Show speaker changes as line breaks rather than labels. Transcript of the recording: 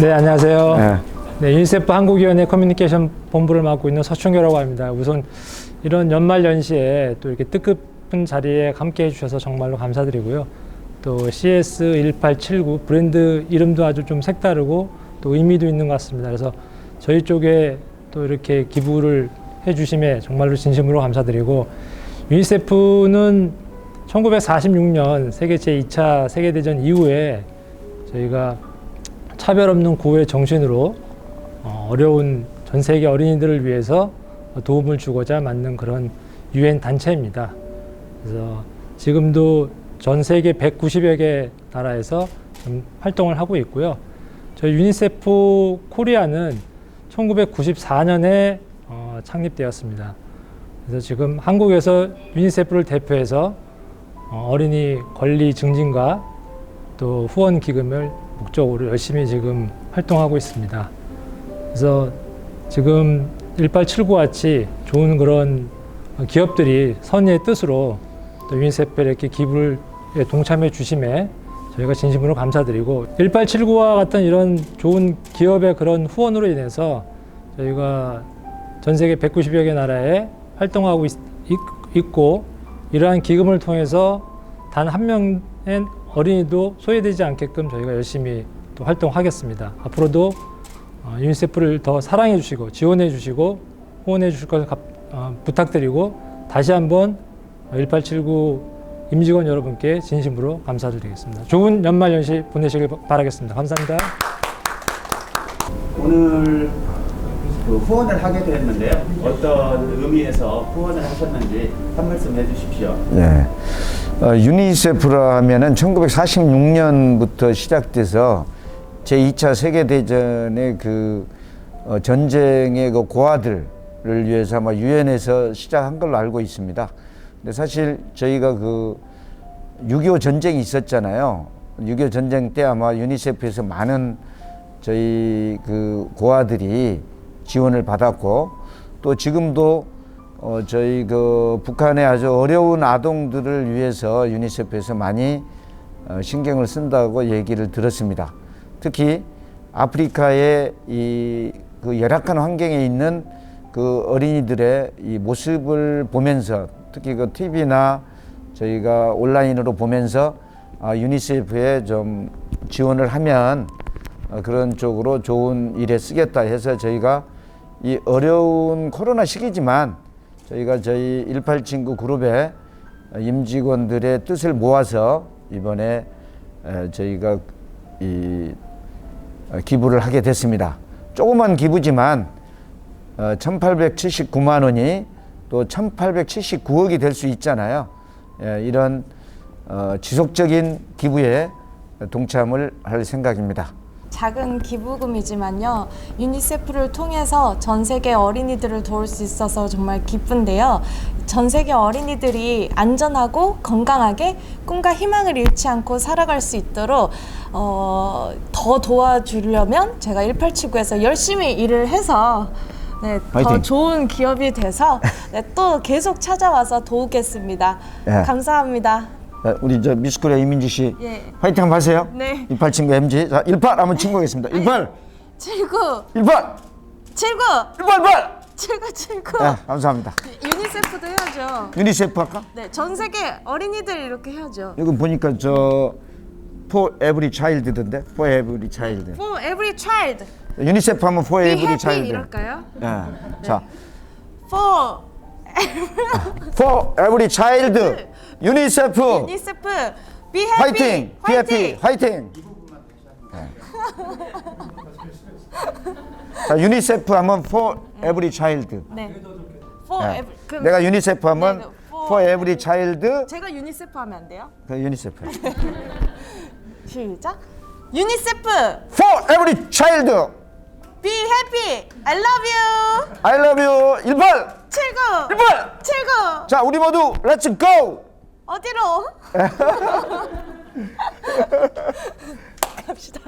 네, 안녕하세요.
네.
네, 유니세프 한국위원회 커뮤니케이션 본부를 맡고 있는 서충교라고 합니다. 우선 이런 연말 연시에 또 이렇게 뜻깊은 자리에 함께 해주셔서 정말로 감사드리고요. 또 CS1879 브랜드 이름도 아주 좀 색다르고 또 의미도 있는 것 같습니다. 그래서 저희 쪽에 또 이렇게 기부를 해주심에 정말로 진심으로 감사드리고 유니세프는 1946년 세계 제2차 세계대전 이후에 저희가 차별 없는 구호의 정신으로 어, 어려운 전 세계 어린이들을 위해서 도움을 주고자 만든 그런 유엔 단체입니다. 그래서 지금도 전 세계 190여 개 나라에서 좀 활동을 하고 있고요. 저희 유니세프 코리아는 1994년에 어, 창립되었습니다. 그래서 지금 한국에서 유니세프를 대표해서 어, 어린이 권리 증진과 또 후원 기금을 목적으로 열심히 지금 활동하고 있습니다. 그래서 지금 1879 같이 좋은 그런 기업들이 선의의 뜻으로 또 유니세프에 이렇게 기부를 동참해 주심에 저희가 진심으로 감사드리고 1879와 같은 이런 좋은 기업의 그런 후원으로 인해서 저희가 전 세계 190여 개 나라에 활동하고 있, 고 이러한 기금을 통해서 단 한 명의 어린이도 소외되지 않게끔 저희가 열심히 또 활동하겠습니다. 앞으로도 어, 유니세프를 더 사랑해 주시고 지원해 주시고 후원해 주실 것을 갑- 어, 부탁드리고 다시 한번 1879 임직원 여러분께 진심으로 감사드리겠습니다. 좋은 연말 연시 보내시길 바라겠습니다. 감사합니다.
오늘 그 후원을 하게 됐는데요. 어떤 의미에서 후원을 하셨는지 한 말씀 해주십시오.
예. 어, 유니세프라 하면은 1946년부터 시작돼서 제 2차 세계대전의 그 어, 전쟁의 그 고아들을 위해서 아마 유엔에서 시작한 걸로 알고 있습니다. 근데 사실 저희가 그 6.25 전쟁이 있었잖아요. 6.25 전쟁 때 아마 유니세프에서 많은 저희 그 고아들이 지원을 받았고 또 지금도 어 저희 그 북한의 아주 어려운 아동들을 위해서 유니세프에서 많이 어 신경을 쓴다고 얘기를 들었습니다. 특히 아프리카의 이 그 열악한 환경에 있는 그 어린이들의 이 모습을 보면서 특히 그 TV나 저희가 온라인으로 보면서 아, 유니세프에 좀 지원을 하면 어, 그런 쪽으로 좋은 일에 쓰겠다 해서 저희가 이 어려운 코로나 시기지만 저희가 저희 18친구 그룹의 임직원들의 뜻을 모아서 이번에 에, 저희가 이 어, 기부를 하게 됐습니다. 조그만 기부지만 어, 1,879만 원이 또 1,879억이 될 수 있잖아요. 예, 이런 어, 지속적인 기부에 동참을 할 생각입니다.
작은 기부금이지만요. 유니세프를 통해서 전 세계 어린이들을 도울 수 있어서 정말 기쁜데요. 전 세계 어린이들이 안전하고 건강하게 꿈과 희망을 잃지 않고 살아갈 수 있도록 어, 더 도와주려면 제가 1879에서 열심히 일을 해서 네, 더! 좋은 기업이 돼서 네, 또 계속 찾아와서 도우겠습니다.
예.
감사합니다.
자, 우리 저 미스코리아 이민지 씨
예.
화이팅 한번 하세요.
네.
18 친구 MG. 자, 18 한번 친구 하겠습니다. 18,
79,
18,
79,
18, 18.
79, 79.
네, 감사합니다.
유니세프도 해야죠.
유니세프 할까?
네, 전 세계 어린이들 이렇게 해야죠.
여기 보니까 저 For Every Child던데. For Every Child.
For every child,
유니세프 하면 For
be
Every
happy
Child.
이럴까요?
예. 자,
For
For Every Child. 유니세프.
유니세프, be happy,
화이팅! Be happy! 화이팅! 네. 자, 유니세프 하면 For Every Child.
네. For
네.
every, 그럼
내가 유니세프 하면
네, 그 for
For Every Child.
제가 유니세프 하면 안 돼요?
그 유니세프.
시작. 유니세프,
For Every Child.
be happy, I love you.
I love you. 18.
79,
18.
79.
자, 우리 모두 Let's go.
어디로? 갑시다.